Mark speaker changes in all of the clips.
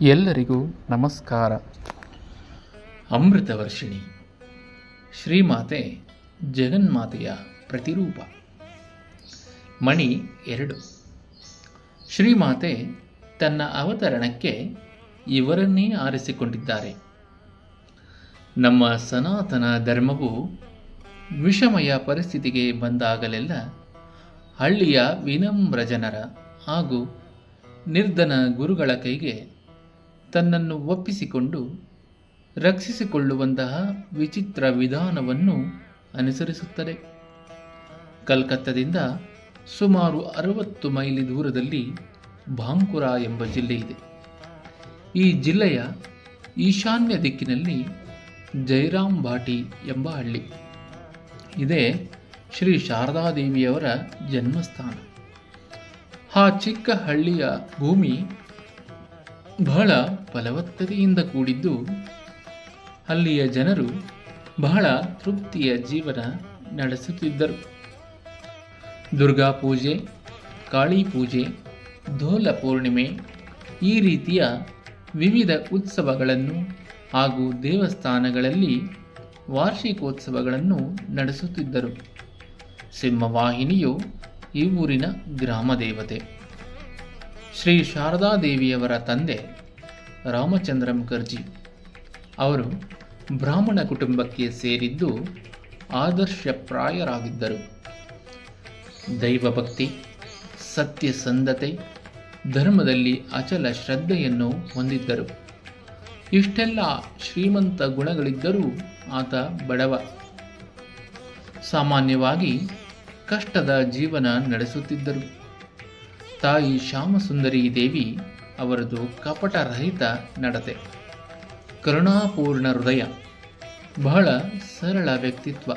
Speaker 1: ಎಲ್ಲರಿಗೂ ನಮಸ್ಕಾರ. ಅಮೃತವರ್ಷಿಣಿ, ಶ್ರೀಮಾತೆ ಜಗನ್ಮಾತೆಯ ಪ್ರತಿರೂಪ. ಮಣಿ ಎರಡು. ಶ್ರೀಮಾತೆ ತನ್ನ ಅವತರಣಕ್ಕೆ ಇವರನ್ನೇ ಆರಿಸಿಕೊಂಡಿದ್ದಾರೆ. ನಮ್ಮ ಸನಾತನ ಧರ್ಮವು ವಿಷಮಯ ಪರಿಸ್ಥಿತಿಗೆ ಬಂದಾಗಲೆಲ್ಲ ಹಳ್ಳಿಯ ವಿನಮ್ರ ಜನರ ಹಾಗೂ ನಿರ್ಧನ ಗುರುಗಳ ಕೈಗೆ ತನ್ನನ್ನು ಒಪ್ಪಿಸಿಕೊಂಡು ರಕ್ಷಿಸಿಕೊಳ್ಳುವಂತಹ ವಿಚಿತ್ರ ವಿಧಾನವನ್ನು ಅನುಸರಿಸುತ್ತದೆ. ಕಲ್ಕತ್ತದಿಂದ ಸುಮಾರು ಅರವತ್ತು ಮೈಲಿ ದೂರದಲ್ಲಿ ಭಾಂಕುರ ಎಂಬ ಜಿಲ್ಲೆ ಇದೆ. ಈ ಜಿಲ್ಲೆಯ ಈಶಾನ್ಯ ದಿಕ್ಕಿನಲ್ಲಿ ಜೈರಾಮ್ ಭಾಟಿ ಎಂಬ ಹಳ್ಳಿ. ಇದೇ ಶ್ರೀ ಶಾರದಾದೇವಿಯವರ ಜನ್ಮಸ್ಥಾನ. ಆ ಚಿಕ್ಕ ಹಳ್ಳಿಯ ಭೂಮಿ ಬಹಳ ಫಲವತ್ತತೆಯಿಂದ ಕೂಡಿದ್ದು ಅಲ್ಲಿಯ ಜನರು ಬಹಳ ತೃಪ್ತಿಯ ಜೀವನ ನಡೆಸುತ್ತಿದ್ದರು. ದುರ್ಗಾ ಪೂಜೆ, ಕಾಳಿ ಪೂಜೆ ಧೋಲ ಪೂರ್ಣಿಮೆ ಈ ರೀತಿಯ ವಿವಿಧ ಉತ್ಸವಗಳನ್ನು ಹಾಗೂ ದೇವಸ್ಥಾನಗಳಲ್ಲಿ ವಾರ್ಷಿಕೋತ್ಸವಗಳನ್ನು ನಡೆಸುತ್ತಿದ್ದರು. ಸಿಂಹವಾಹಿನಿಯು ಈ ಊರಿನ ಗ್ರಾಮ ದೇವತೆ. ಶ್ರೀ ಶಾರದಾದೇವಿಯವರ ತಂದೆ ರಾಮಚಂದ್ರ ಮುಖರ್ಜಿ. ಅವರು ಬ್ರಾಹ್ಮಣ ಕುಟುಂಬಕ್ಕೆ ಸೇರಿದ್ದು ಆದರ್ಶಪ್ರಾಯರಾಗಿದ್ದರು. ದೈವಭಕ್ತಿ, ಸತ್ಯಸಂಧತೆ, ಧರ್ಮದಲ್ಲಿ ಅಚಲ ಶ್ರದ್ಧೆಯನ್ನು ಹೊಂದಿದ್ದರು. ಇಷ್ಟೆಲ್ಲ ಶ್ರೀಮಂತ ಗುಣಗಳಿದ್ದರೂ ಆತ ಬಡವ. ಸಾಮಾನ್ಯವಾಗಿ ಕಷ್ಟದ ಜೀವನ ನಡೆಸುತ್ತಿದ್ದರು. ತಾಯಿ ಶ್ಯಾಮಸುಂದರಿ ದೇವಿ ಅವರದು ಕಪಟರಹಿತ ನಡತೆ. ಕರುಣಾಪೂರ್ಣ ಹೃದಯ, ಬಹಳ ಸರಳ ವ್ಯಕ್ತಿತ್ವ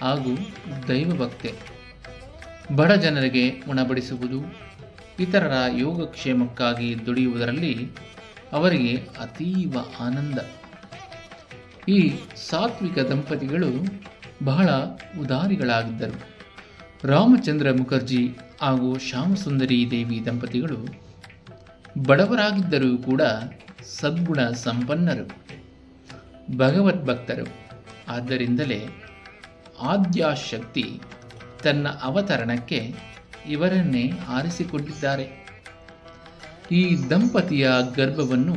Speaker 1: ಹಾಗೂ ದೈವಭಕ್ತೆ. ಬಡ ಜನರಿಗೆ ಉಣಬಡಿಸುವುದು, ಇತರರ ಯೋಗಕ್ಷೇಮಕ್ಕಾಗಿ ದುಡಿಯುವುದರಲ್ಲಿ ಅವರಿಗೆ ಅತೀವ ಆನಂದ. ಈ ಸಾತ್ವಿಕ ದಂಪತಿಗಳು ಬಹಳ ಉದಾರಿಗಳಾಗಿದ್ದರು. ರಾಮಚಂದ್ರ ಮುಖರ್ಜಿ ಹಾಗೂ ಶ್ಯಾಮಸುಂದರಿ ದೇವಿ ದಂಪತಿಗಳು ಬಡವರಾಗಿದ್ದರೂ ಕೂಡ ಸದ್ಗುಣ ಸಂಪನ್ನರು, ಭಗವದ್ಭಕ್ತರು. ಆದ್ದರಿಂದಲೇ ಆದ್ಯಾಶಕ್ತಿ ತನ್ನ ಅವತರಣಕ್ಕೆ ಇವರನ್ನೇ ಆರಿಸಿಕೊಂಡಿದ್ದಾರೆ. ಈ ದಂಪತಿಯ ಗರ್ಭವನ್ನು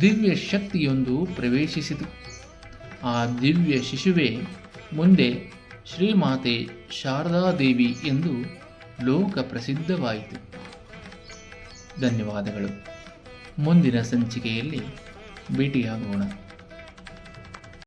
Speaker 1: ದಿವ್ಯ ಶಕ್ತಿಯೊಂದು ಪ್ರವೇಶಿಸಿತು. ಆ ದಿವ್ಯ ಶಿಶುವೇ ಮುಂದೆ ಶ್ರೀಮಾತೆ ಶಾರದಾದೇವಿ ಎಂದು ಲೋಕ ಪ್ರಸಿದ್ಧವಾಯಿತು. ಧನ್ಯವಾದಗಳು. ಮುಂದಿನ ಸಂಚಿಕೆಯಲ್ಲಿ ಭೇಟಿಯಾಗೋಣ.